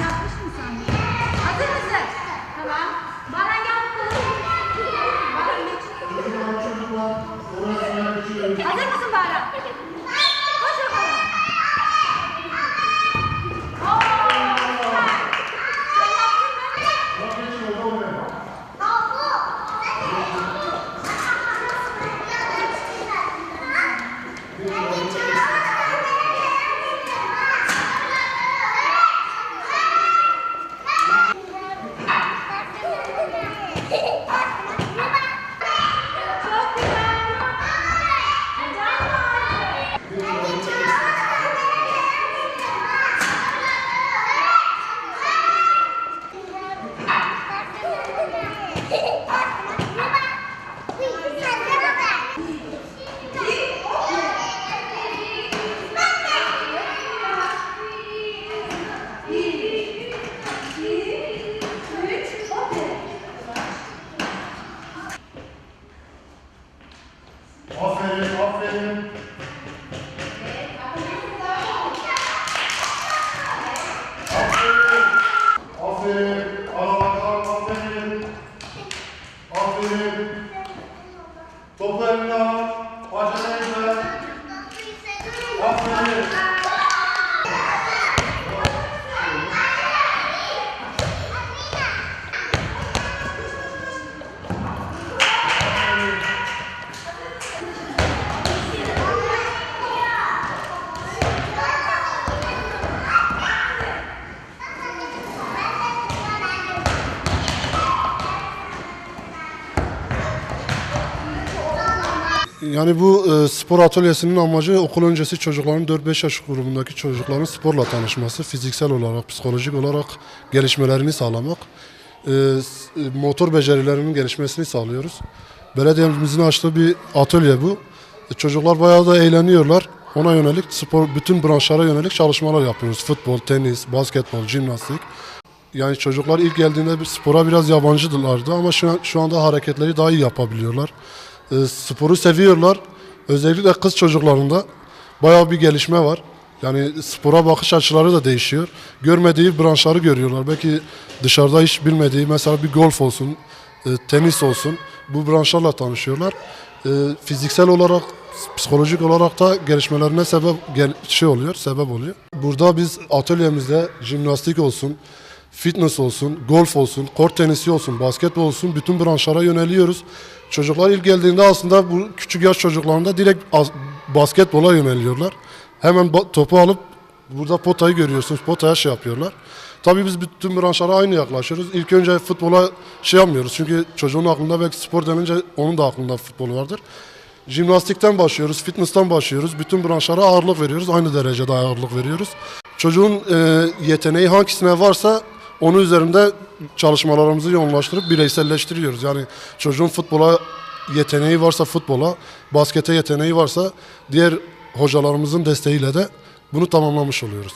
Yapmış mı sen? Hazır mısın? Tamam. Aferin, aferin. Aferin. Aferin. Arabadan aferin. Aferin. Topu eline al. Yani bu e, spor atölyesinin amacı okul öncesi çocukların 4-5 yaş grubundaki çocukların sporla tanışması, fiziksel olarak, psikolojik olarak gelişmelerini sağlamak, e, e, motor becerilerinin gelişmesini sağlıyoruz. Belediyemizin açtığı bir atölye bu. E, çocuklar bayağı da eğleniyorlar. Ona yönelik spor, bütün branşlara yönelik çalışmalar yapıyoruz. Futbol, tenis, basketbol, jimnastik. Yani çocuklar ilk geldiğinde bir spora biraz yabancıdılardı ama şu, an, şu anda hareketleri daha iyi yapabiliyorlar. E, sporu seviyorlar. Özellikle kız çocuklarında bayağı bir gelişme var. Yani spora bakış açıları da değişiyor. Görmediği branşları görüyorlar. Belki dışarıda hiç bilmediği mesela bir golf olsun, e, tenis olsun bu branşlarla tanışıyorlar. E, fiziksel olarak, psikolojik olarak da gelişmelerine sebep şey oluyor, sebep oluyor. Burada biz atölyemizde jimnastik olsun, fitness olsun, golf olsun, kort tenisi olsun, basketbol olsun bütün branşlara yöneliyoruz. Çocuklar ilk geldiğinde aslında bu küçük yaş çocuklarında direkt basketbola yöneliyorlar. Hemen topu alıp burada potayı görüyorsunuz. Potaya şey yapıyorlar. Tabii biz bütün branşlara aynı yaklaşıyoruz. İlk önce futbola şey yapmıyoruz. Çünkü çocuğun aklında belki spor denince onun da aklında futbol vardır. Jimnastikten başlıyoruz, fitness'tan başlıyoruz. Bütün branşlara ağırlık veriyoruz. Aynı derecede ağırlık veriyoruz. Çocuğun e, yeteneği hangisine varsa onun üzerinde çalışmalarımızı yoğunlaştırıp bireyselleştiriyoruz. Yani çocuğun futbola yeteneği varsa futbola, baskete yeteneği varsa diğer hocalarımızın desteğiyle de bunu tamamlamış oluyoruz.